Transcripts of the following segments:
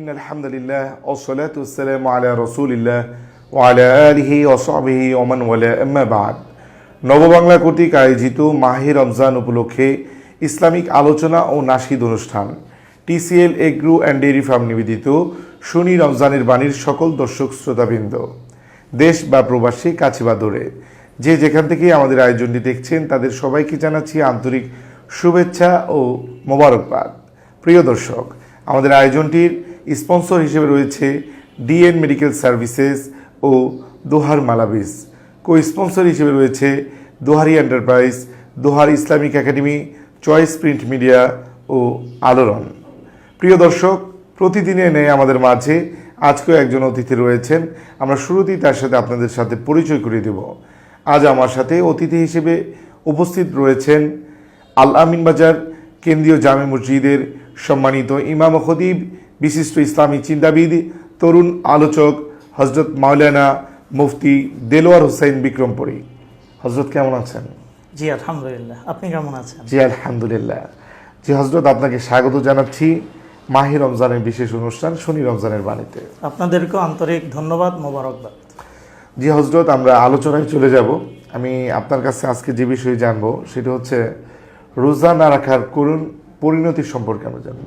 In আলহামদুলিল্লাহ ওসলাত ওসালাম আলা রসুলিল্লাহ ওয়ালা আলিহি ওসবিহি ওমান ওয়ালা আম্মা বাদ নববাংলা কর্তৃক আয়োজিত মাহে রমজান উপলক্ষে ইসলামিক আলোচনা ও নাশিদ অনুষ্ঠান T C L agro and dairy farm নিবেদিত শনি রমজানের বাণীর সকল দর্শক শ্রোতাবৃন্দ। দেশ বা প্রবাসী, কাছে বা দূরে, যে যেখান থেকে আমাদের আয়োজনটি দেখছেন, তাদের সবাইকে জানাচ্ছি আন্তরিক শুভেচ্ছা ও মোবারকবাদ। প্রিয় দর্শক, আমাদের আয়োজনটির স্পন্সর হিসেবে রয়েছে ডিএন মেডিকেল সার্ভিসেস ও দোহার মালাবিস। কো স্পন্সর হিসেবে রয়েছে Dohari enterprise, Dohar Islamic academy, Choice print media ও আলোড়ন। প্রিয় দর্শক, প্রতিদিনের নেই আমাদের মাঝে আজকেও একজন অতিথি রয়েছেন। আমরা শুরুতেই তার সাথে আপনাদের সাথে পরিচয় করিয়ে দেব। আজ আমার সাথে অতিথি হিসেবে উপস্থিত রয়েছেন আল আমিন বাজার, কেন্দ্রীয় জামে মসজিদের সম্মানিত ইমাম ও খতিব বিশিষ্ট ইসলামী চিন্তাবিদ তরুণ আলোচক হজরত মাওলানা মুফতি দেলোয়ার হোসেন বিক্রমপুরী। হজরত কেমন আছেন? জি আলহামদুলিল্লাহ। আপনি কেমন আছেন? জি আলহামদুলিল্লাহ। জি হজরত আপনাকে স্বাগত জানাচ্ছি মাহি রমজানের বিশেষ অনুষ্ঠান শনি রমজানের বাণীতে। আপনাদেরকেও আন্তরিক ধন্যবাদ মোবারকবাদ। জি হজরত আমরা আলোচনায় চলে যাব। আমি আপনার কাছে আজকে যে বিষয়ে জানব সেটা হচ্ছে রোজা না রাখার করুণ পরিণতি সম্পর্কে আমরা জানব।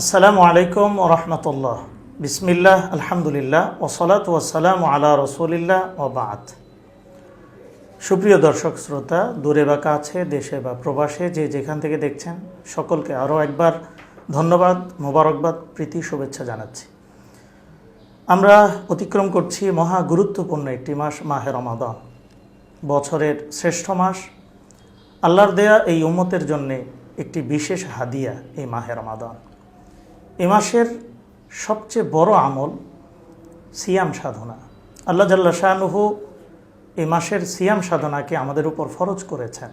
আসসালামু আলাইকুম রহমতুল্লাহ। বিসমিল্লাহ, আলহামদুলিল্লাহ ওসলাত ওয়াসালাম আলা রসুলিল্লাহ ও বাত সুপ্রিয় দর্শক, শ্রোতা, দূরে বা কাছে, দেশে বা প্রবাসে যে যেখান থেকে দেখছেন, সকলকে আরও একবার ধন্যবাদ, মোবারকবাদ, প্রীতি, শুভেচ্ছা জানাচ্ছি। আমরা অতিক্রম করছি মহা গুরুত্বপূর্ণ একটি মাস, মাহে রমাদান। বছরের শ্রেষ্ঠ মাস। আল্লাহর দেয়া এই উম্মতের জন্যে একটি বিশেষ হাদিয়া এই মাহে রমাদান। এ মাসের সবচেয়ে বড় আমল সিয়াম সাধনা। আল্লাহ জাল্লা শাহনুহু এ মাসের সিয়াম সাধনাকে আমাদের উপর ফরজ করেছেন।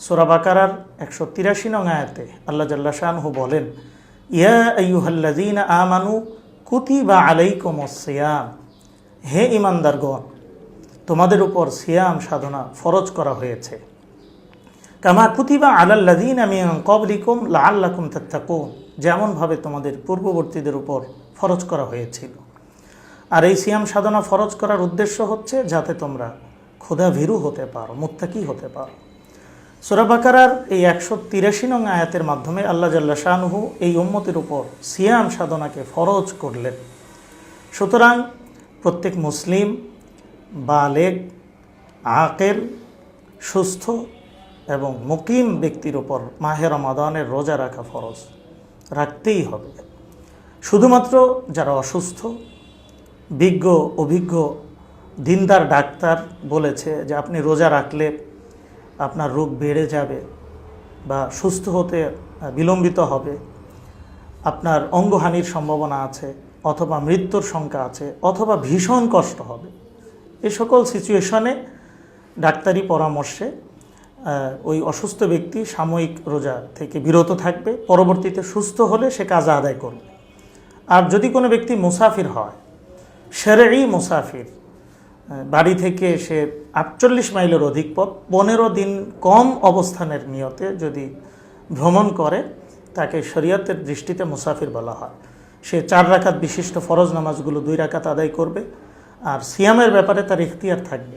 সোরা বাকারার একশো তিরাশি নং আয়াতে আল্লাহ জাল্লা শাহনুহু বলেন, ইয়া আইয়ুহাল্লাযীন আমানু কুতিবা আলাইকুম সিয়াম। হে ইমানদারগণ তোমাদের উপর সিয়াম সাধনা ফরজ করা হয়েছে। কামা কুতিবা আলাল্লাদিন আমি কবলিকুম লাল্লাকুম তাত্তাকুন। যেমনভাবে তোমাদের পূর্ববর্তীদের উপর ফরজ করা হয়েছিল। আর এই সিয়াম সাধনা ফরজ করার উদ্দেশ্য হচ্ছে যাতে তোমরা ক্ষুধা ভীরু হতে পারো, মুত্তাকি হতে পারো। সুরাবাকারার এই একশো তিরাশি নং আয়াতের মাধ্যমে আল্লাহ জাল্লা শাহনুহু এই উম্মতের উপর সিয়াম সাধনাকে ফরজ করলেন। সুতরাং প্রত্যেক মুসলিম, বালেগ, আকেল, সুস্থ এবং মুকিম ব্যক্তির ওপর মাহের রমাদানের রোজা রাখা ফরজ। রাখতেই হবে। শুধুমাত্র যারা অসুস্থ, বিজ্ঞ, অভিজ্ঞ, দিনদার ডাক্তার বলেছে যে আপনি রোজা রাখলে আপনার রোগ বেড়ে যাবে বা সুস্থ হতে বিলম্বিত হবে, আপনার অঙ্গহানির সম্ভাবনা আছে অথবা মৃত্যুর শঙ্কা আছে অথবা ভীষণ কষ্ট হবে। এ সকল সিচুয়েশনে ডাক্তারি পরামর্শে ওই অসুস্থ ব্যক্তি সাময়িক রোজা থেকে বিরত থাকবে, পরবর্তীতে সুস্থ হলে সে কাজ আদায় করবে। আর যদি কোনো ব্যক্তি মুসাফির হয় সেরেই মুসাফির বাড়ি থেকে সে আটচল্লিশ মাইলের অধিক পথ, পনেরো দিন কম অবস্থানের নিয়তে যদি ভ্রমণ করে, তাকে শরীয়তের দৃষ্টিতে মুসাফির বলা হয়। সে চার রাকাত বিশিষ্ট ফরজ নামাজগুলো দুই রাকাত আদায় করবে, আর সিয়ামের ব্যাপারে তার ইখতিয়ার থাকবে।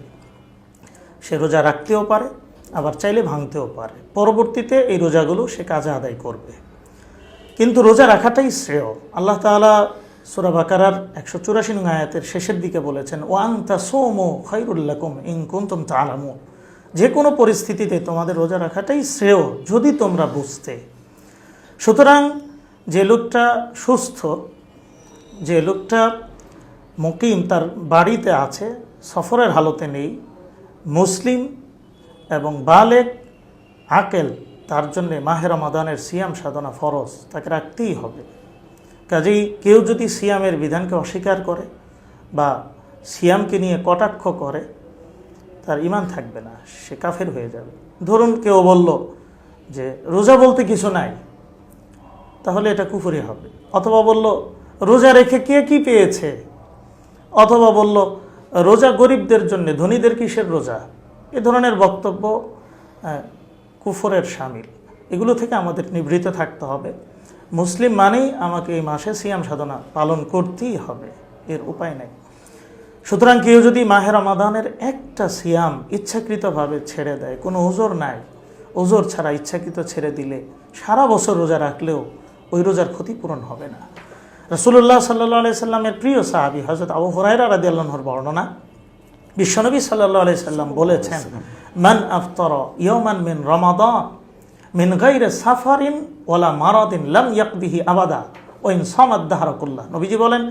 সে রোজা রাখতেও পারে আবার চাইলে ভাঙতেও পারে। পরবর্তীতে এই রোজাগুলো সে কাজে আদায় করবে। কিন্তু রোজা রাখাটাই শ্রেয়। আল্লাহ তাআলা সুরা বাকারার একশো চুরাশি আয়াতের শেষের দিকে বলেছেন ওয়াং তা সোমো খৈরুল্লাকুম ইং কুন্তুম তালামু যে কোনো পরিস্থিতিতে তোমাদের রোজা রাখাটাই শ্রেয়, যদি তোমরা বুঝতে। সুতরাং যে লোকটা সুস্থ, যে লোকটা মুকিম, তার বাড়িতে আছে, সফরের হালতে নেই, মুসলিম এবং বালেক আকেল, তার জন্যে মাহের রমাদানের সিয়াম সাধনা ফরজ, তাকে রাখতেই হবে। কাজেই কেউ যদি সিয়ামের বিধানকে অস্বীকার করে বা সিয়ামকে নিয়ে কটাক্ষ করে, তার ইমান থাকবে না, সে কাফের হয়ে যাবে। ধরুন কেউ বলল যে, রোজা বলতে কিছু নাই। তাহলে এটা কুফুরি হবে। অথবা বলল, রোজা রেখে কে কি পেয়েছে? অথবা বলল, রোজা গরিবদের জন্য, ধনীদের কিসের রোজা? এ ধরনের বক্তব্য কুফরের সামিল। এগুলো থেকে আমাদের নিবৃত থাকতে হবে। মুসলিম মানেই আমাকে এই মাসে সিয়াম সাধনা পালন করতেই হবে। এর উপায় নেই। সুতরাং কেউ যদি মাহের রমাদানের একটা সিয়াম ইচ্ছাকৃতভাবে ছেড়ে দেয়, কোনো ওজোর নাই। ওজোর ছাড়া ইচ্ছাকৃত ছেড়ে দিলে সারা বছর রোজা রাখলেও ওই রোজার ক্ষতিপূরণ হবে না। রসুল্লাহ সাল্লাহ আলি সাল্লামের প্রিয় সাহাবি হজরত আবু হরাইরা রাদি আল্লাহর বর্ণনা বিশ্বনবী সাল্লাহ আলি সাল্লাম বলেছেন, মান আফতর ইয়মান মিন রমাদান, মিন গাইরে সাফারিন ওলা মারাদিন লাম ইয়াকবিহি আবাদা ওইন সমাদ দাহারকুল্লাহ নবীজি বলেন,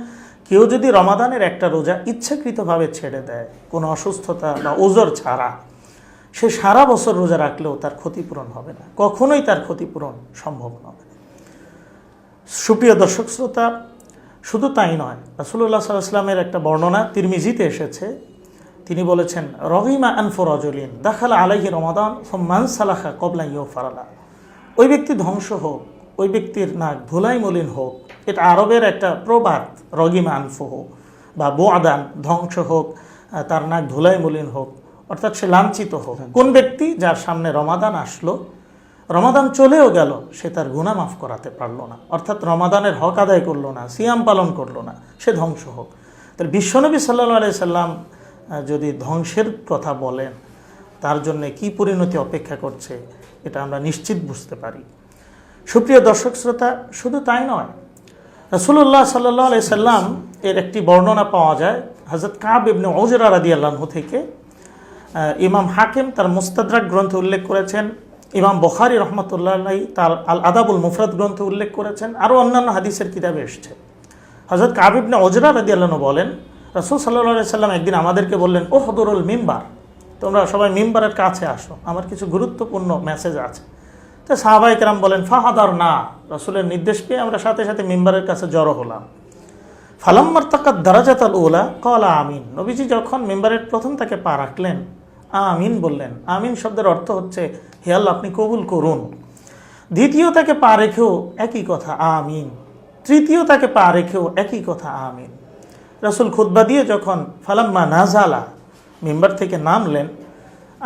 কেউ যদি রমাদানের একটা রোজা ইচ্ছাকৃতভাবে ছেড়ে দেয়, কোনো অসুস্থতা বা ওজোর ছাড়া, সে সারা বছর রোজা রাখলেও তার ক্ষতিপূরণ হবে না। কখনোই তার ক্ষতিপূরণ সম্ভব নয়। সুপ্রিয় দর্শক শ্রোতা, শুধু তাই নয় রাসুল্লাহ সাল্লাহ সাল্লামের একটা বর্ণনা তিরমিজিতে এসেছে তিনি বলেছেন, রহিমা আনফর অজলিন দাখালা আলাইহি রমাদান সোম্মান সালাখা কবলা ইউ ফারালা ওই ব্যক্তি ধ্বংস হোক, ওই ব্যক্তির নাক ধুলাই মলিন হোক, এটা আরবের একটা প্রবাদ রগিমা আনফো হোক, বা বোয়াদান ধ্বংস হোক, তার নাক ধুলাই মলিন হোক, অর্থাৎ সে লাঞ্ছিত হোক। কোন ব্যক্তি যার সামনে রমাদান আসলো, রমাদান চলেও গেল, সে তার গুণা মাফ করাতে পারল না। অর্থাৎ রমাদানের হক আদায় করল না, সিয়াম পালন করল না, সে ধ্বংস হোক। তাহলে বিশ্বনবী সাল্লা আলাই সাল্লাম যদি ধ্বংসের কথা বলেন, তার জন্য কি পরিণতি অপেক্ষা করছে, এটা আমরা নিশ্চিত বুঝতে পারি। সুপ্রিয় দর্শক শ্রোতা, শুধু তাই নয় রসুল্লাহ সাল্লাহ আলাই সাল্লাম এর একটি বর্ণনা পাওয়া যায় হজরত কাব ইবনে ওজরা রাদি আল্লাহ থেকে। ইমাম হাকিম তার মুস্তাদরাক গ্রন্থে উল্লেখ করেছেন, ইমাম বখারি রহমতুল্লাহ তার আল আদাবুল মুফরাদ গ্রন্থে উল্লেখ করেছেন, আরও অন্যান্য হাদিসের কিতাবে এসছে। হজরত কাবিবনে ওজরা রাদি আল্লাহ বলেন রসুল সাল্লাহ সাল্লাম একদিন আমাদেরকে বললেন ও হদরুল মিম্বার, তোমরা সবাই মিম্বারের কাছে আসো, আমার কিছু গুরুত্বপূর্ণ মেসেজ আছে। তো সাহাবাই কেরাম বলেন ফাহাদার না রসুলের নির্দেশ পেয়ে আমরা সাথে সাথে মিম্বারের কাছে জড়ো হলাম। ফালাম্মার তাকাত দারাজাত আল ওলা কলা আমিন। নবীজি যখন মেম্বারের প্রথম তাকে পা রাখলেন, আমিন বললেন। আমিন শব্দের অর্থ হচ্ছে, হে আল্লাহ, আপনি কবুল করুন। দ্বিতীয় তাকে পা রেখেও একই কথা, আমিন। তৃতীয় তাকে পা রেখেও একই কথা, আমিন। রসুল খুদ্া দিয়ে যখন ফালাম্মা নাজালা মেম্বার থেকে নামলেন,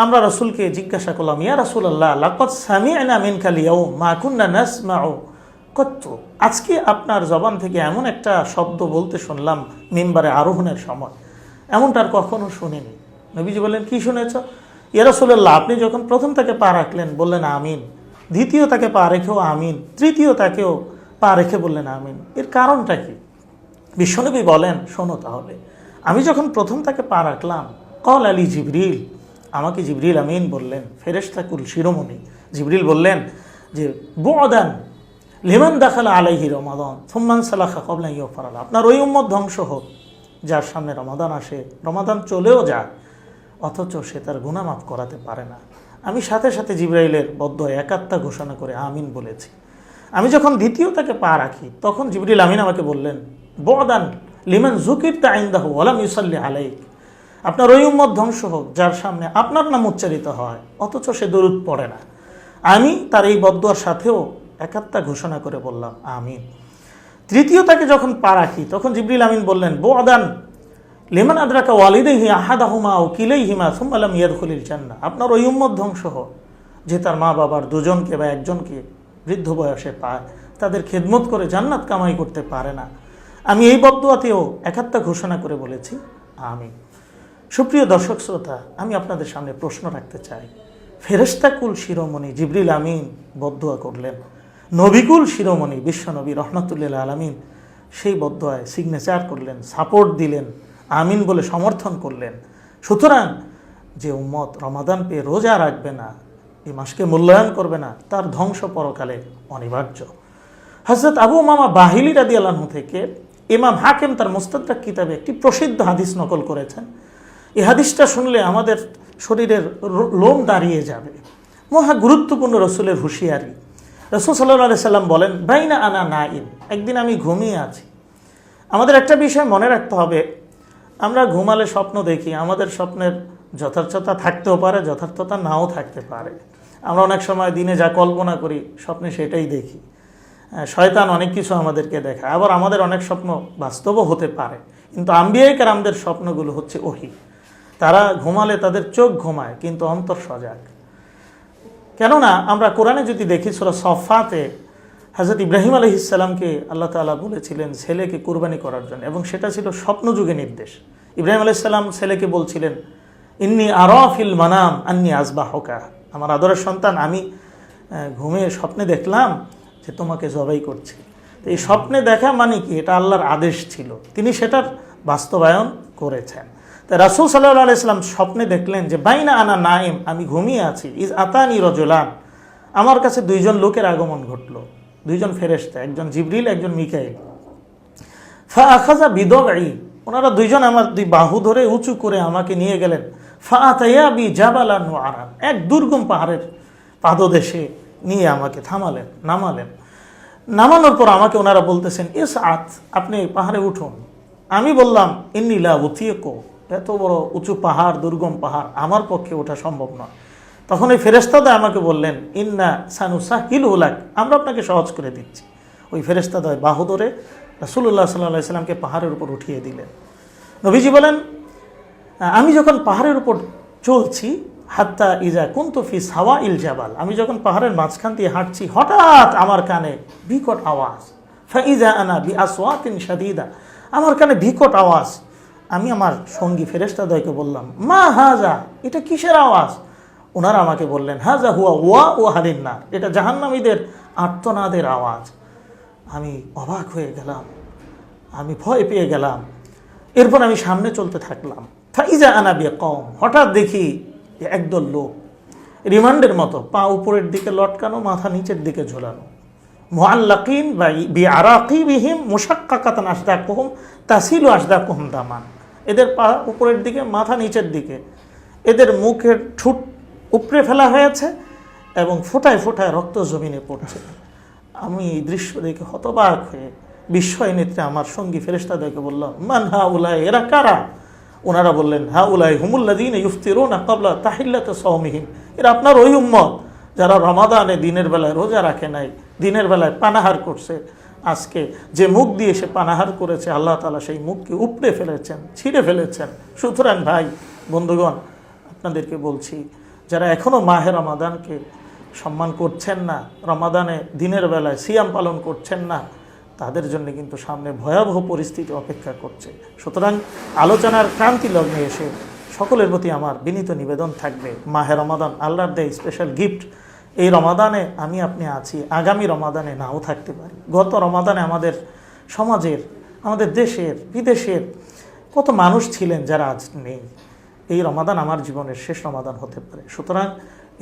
আমরা রসুলকে জিজ্ঞাসা করলাম, ইয়া রসুল আল্লাহ লাকত সামি আনা মিন খালিয়াও মা কুন্না নাস কত আজকে আপনার জবান থেকে এমন একটা শব্দ বলতে শুনলাম মেম্বারে আরোহণের সময়। এমনটা আর কখনো শুনিনি। নবীজি বললেন, কি শুনেছ? ইয়া রসুল্লাহ আপনি যখন প্রথম তাকে পা রাখলেন, বললেন আমিন। দ্বিতীয় তাকে পা রেখেও আমিন। তৃতীয় তাকেও পা রেখে বললেন আমিন। এর কারণটা কি? বিশ্বনবী বলেন, শোনো তাহলে, আমি যখন প্রথম তাকে পা রাখলাম, কল আলী জিবরিল, আমাকে জিবরিল আমিন বললেন ফেরেশতাকুল শিরোমণি, জিবরিল বললেন যে, বোদান লেমান দাখালা আলাইহি রমাদান, সোম্মান সালাখা কবলা ইয় ফারালা আপনার ওই উম্মত ধ্বংস হোক, যার সামনে রমাদান আসে, রমাদান চলেও যায়, অথচ সে তার গুণামাফ করাতে পারে না। আমি সাথে সাথে জিব্রাইলের বদ্ধ একাত্তা ঘোষণা করে, আমিন বলেছি। আমি যখন দ্বিতীয় তাকে পা রাখি, তখন জিবরিল আমিন আমাকে বললেন বদান লিমান জুকির তা আইন্দাহ ওলাম ইউসাল্লি আলাইক। আপনার ওই উম্মত ধ্বংস হোক, যার সামনে আপনার নাম উচ্চারিত হয়, অথচ সে দরুদ পড়ে না। আমি তার এই বদুয়ার সাথেও একাত্তা ঘোষণা করে বললাম, আমিন। তৃতীয় তাকে যখন পা রাখি, তখন জিবরিল আমিন বললেন, বোদান লেমান আদ্রাকা ওয়ালিদে ওয়ালিদেহি আহাদাহুমা ও কিলেইহিমা সুম্মালাম ইয়াদখলিল জান্না আপনার ওই উম্মত ধ্বংস হোক, যে তার মা বাবার দুজনকে বা একজনকে বৃদ্ধ বয়সে পায়, তাদের খেদমত করে জান্নাত কামাই করতে পারে না। আমি এই বদুয়াতেও একাত্তা ঘোষণা করে বলেছি আমি সুপ্রিয় দর্শক শ্রোতা, আমি আপনাদের সামনে প্রশ্ন রাখতে চাই। ফেরেস্তাকুল শিরোমণি জিবরিল আমিন বদুয়া করলেন। নবিকুল শিরোমণি বিশ্বনবী রহমতুল্লাহ আলমিন সেই বদুয়ায় সিগনেচার করলেন সাপোর্ট দিলেন, আমিন বলে সমর্থন করলেন। সুতরাং যে উম্মত রমাদান পেয়ে রোজা রাখবে না এই মাসকে মূল্যায়ন করবে না, তার ধ্বংস পরকালে অনিবার্য। হজরত আবু মামা বাহিলি রাদি আল্লাহ থেকে ইমাম হাকিম তার মোস্তাদ্দাক কিতাবে একটি প্রসিদ্ধ হাদিস নকল করেছেন। এই হাদিসটা শুনলে আমাদের শরীরের লোম দাঁড়িয়ে যাবে। মহা গুরুত্বপূর্ণ রসুলের হুঁশিয়ারি। রসুল সাল্লাহ সাল্লাম বলেন, বাইনা আনা না ইন একদিন আমি ঘুমিয়ে আছি। আমাদের একটা বিষয় মনে রাখতে হবে, আমরা ঘুমালে স্বপ্ন দেখি, আমাদের স্বপ্নের যথার্থতা থাকতেও পারে, যথার্থতা নাও থাকতে পারে। আমরা অনেক সময় দিনে যা কল্পনা করি, স্বপ্নে সেটাই দেখি। শয়তান অনেক কিছু আমাদেরকে দেখায়। আবার আমাদের অনেক স্বপ্ন বাস্তবও হতে পারে। কিন্তু আম্বিয়াই কারামদের স্বপ্নগুলো হচ্ছে ওহি। তারা ঘুমালে তাদের চোখ ঘুমায়, কিন্তু অন্তর সজাগ। কেননা আমরা কোরআনে যদি দেখি, সুরা সফাতে হজরত ইব্রাহিম আলহিসাল্লামকে আল্লাহ তাআলা বলেছিলেন, ছেলেকে কুরবানি করার জন্য। এবং সেটা ছিল স্বপ্নযুগে নির্দেশ। ইব্রাহিম আলাইসাল্লাম ছেলেকে বলছিলেন, ইন্নি আরফিল মানাম আন্নি আজবা হকা আমার আদরের সন্তান, আমি ঘুমে স্বপ্নে দেখলাম যে তোমাকে জবাই করছে। তো এই স্বপ্নে দেখা মানে কি? এটা আল্লাহর আদেশ ছিল। তিনি সেটার বাস্তবায়ন করেছেন। তা রাসুল সাল্লাহ আলাইসলাম স্বপ্নে দেখলেন যে, বাইনা আনা নাইম আমি ঘুমিয়ে আছি। ইজ আতানি রজলান। আমার কাছে দুইজন লোকের আগমন ঘটলো। দুইজন ফেরেশতা, একজন জিবরিল, একজন মিকাইল। ফা আখাজা বিদগাই ওনারা দুইজন আমার দুই বাহু ধরে উঁচু করে আমাকে নিয়ে গেলেন। ফা আতাইয়া বি জাবালা নোয়ারান এক দুর্গম পাহাড়ের পাদদেশে নিয়ে আমাকে থামালেন, নামালেন। নামানোর পর আমাকে ওনারা বলতেছেন এস আত, আপনি পাহাড়ে উঠুন। আমি বললাম ইন্নিলা উথিয়ে কো এত বড় উঁচু পাহাড়, দুর্গম পাহাড়, আমার পক্ষে ওঠা সম্ভব নয়। তখন এই ফেরেস্তাদা আমাকে বললেন, ইন্না সানুসা হিল হুলাক আমরা আপনাকে সহজ করে দিচ্ছি। ওই ফেরেস্তাদয় বাহু ধরে রাসুল্লাহ সাল্লাহ সাল্লামকে পাহাড়ের উপর উঠিয়ে দিলেন। নবীজি বলেন, আমি যখন পাহাড়ের উপর চলছি হাত্তা ইজা কুন্তফি সাওয়া ইল জাবাল। আমি যখন পাহাড়ের মাঝখান দিয়ে হাঁটছি, হঠাৎ আমার কানে বিকট আওয়াজ। ফাইজা আনা বি আসওয়াতিন শাদিদা। আমার কানে বিকট আওয়াজ। আমি আমার সঙ্গী ফেরেস্তাদয়কে বললাম, মা হাজা, এটা কিসের আওয়াজ? ওনারা আমাকে বললেন, হাজা হুয়া ওয়া ও হাদিন্না এটা জাহান্নামীদের আর্তনাদের আওয়াজ। আমি অবাক হয়ে গেলাম। আমি ভয় পেয়ে গেলাম। এরপর আমি সামনে চলতে থাকলাম। ফাইজা আনাবিয়া কম হঠাৎ দেখি একদল লোক। রিমান্ডের মতো, পা উপরের দিকে লটকানো, মাথা নিচের দিকে ঝোলানো। মোয়াল্লাকিন বা বি আরাকি বিহিম মুশাক্কাকাতান আসদা কুহুম তাসিলু আসদা কুহুম দামান। এদের পা উপরের দিকে, মাথা নিচের দিকে। এদের মুখের ঠুট উপড়ে ফেলা হয়েছে এবং ফোটায় ফোটায় রক্ত জমিনে পড়ছে। আমি এই দৃশ্য দেখে হতবাক হয়ে বিস্ময় নেত্রে আমার সঙ্গী ফেরেস্তাদেরকে বললাম মান হা এরা কারা? ওনারা বললেন, হা উলাই হুমুল্লাদিন ইফতিরুন আকাবলা তাহিল্লাতে সহমিহীন এরা আপনার ওই উম্মত যারা রমাদানে দিনের বেলায় রোজা রাখে নাই, দিনের বেলায় পানাহার করছে, আজকে যে মুখ দিয়ে সে পানাহার করেছে, আল্লাহ তালা সেই মুখকে উপড়ে ফেলেছেন, ছিঁড়ে ফেলেছেন। সুতরাং ভাই, বন্ধুগণ, আপনাদেরকে বলছি, যারা এখনও মাহে রমাদানকে সম্মান করছেন না, রমাদানে দিনের বেলায় সিয়াম পালন করছেন না তাদের জন্য কিন্তু সামনে ভয়াবহ পরিস্থিতি অপেক্ষা করছে। সুতরাং আলোচনার ক্রান্তি লগ্নে এসে সকলের প্রতি আমার বিনীত নিবেদন থাকবে। মাহে রমাদান, আল্লাহর দেয় স্পেশাল গিফট এই রমাদানে আমি, আপনি আছি। আগামী রমাদানে নাও থাকতে পারি। গত রমাদানে আমাদের সমাজের, আমাদের দেশের, বিদেশের কত মানুষ ছিলেন যারা আজ নেই। এই রমাদান আমার জীবনের শেষ রমাদান হতে পারে। সুতরাং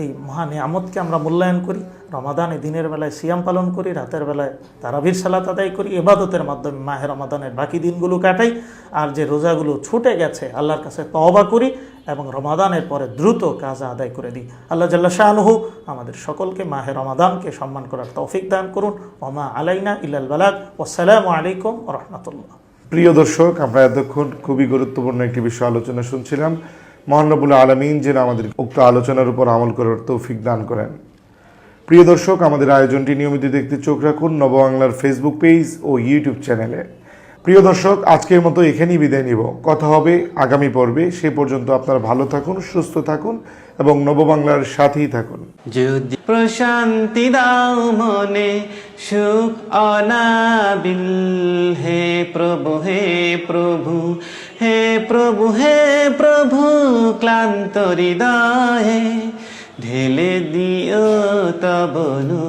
এই মহা নিয়ামতকে আমরা মূল্যায়ন করি, রমাদানে দিনের বেলায় সিয়াম পালন করি, রাতের বেলায় তারাবির সালাত আদায় করি এবাদতের মাধ্যমে মাহে রমাদানের বাকি দিনগুলো কাটাই, আর যে রোজাগুলো ছুটে গেছে, আল্লাহর কাছে তওবা করি এবং রমাদানের পরে দ্রুত কাজ আদায় করে দিই। আল্লাহ জাল্লা শাহনুহু আমাদের সকলকে মাহে রমাদানকে সম্মান করার তৌফিক দান করুন। ওমা আলাইনা ইলাল বালাক ওসালামু আলাইকুম রহমতুল্লাহ। প্রিয় দর্শক, আমরা এতক্ষণ খুবই গুরুত্বপূর্ণ একটি বিষয় আলোচনা শুনছিলাম। মহানবুল আলমিন যেন আমাদের উক্ত আলোচনার উপর আমল করার তৌফিক দান করেন। প্রিয় দর্শক, আমাদের আয়োজনটি নিয়মিত দেখতে চোখ রাখুন নববাংলার ফেসবুক পেজ ও ইউটিউব চ্যানেলে প্রিয় দর্শক, আজকের মতো এখানেই বিদায় নিব। কথা হবে আগামী পর্বে। সে পর্যন্ত আপনারা ভালো থাকুন, সুস্থ থাকুন এবং নববাংলার সাথেই থাকুন। যদি প্রশান্তি দাও মনে, সুখ অনাবিল হে প্রভু হে প্রভু হে প্রভু হে প্রভু, ক্লান্ত হৃদয়ে ঢেলে দিও তবনু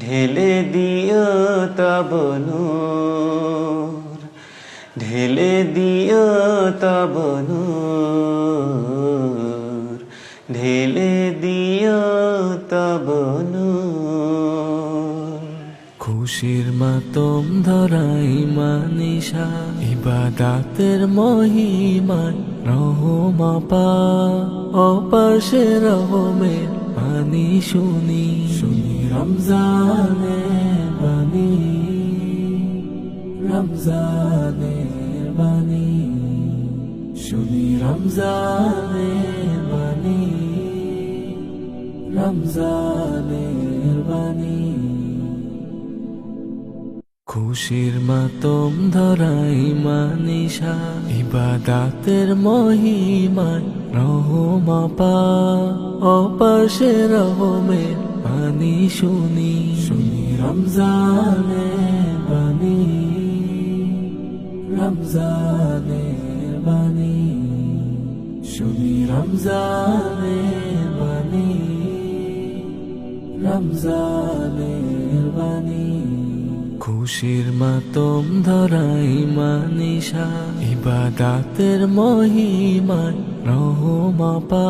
ঢেলে দিও তবনু ঢেলে দিও তব মাতম ধরাই মানিসা, ইবাদাতের মহিমায় রহমাপা অপাশে রহমের পানি শুনি শুনি রমজানের বাণী রমজানের বাণী, শুনি রমজানের বাণী রমজানের বাণী। খুশির মাতম ধরাই মানিসা, ইবাদাতের মহিমায় রহমাপা অপাশে রহমের বাণী শুনি শুনি রমজানের বাণী রমজানের বাণী, শুনি রমজানের বাণী রমজানের বাণী। খুশির মাতম ধরাই মানিসা ইবাদাতের মহিমায় রহমাপা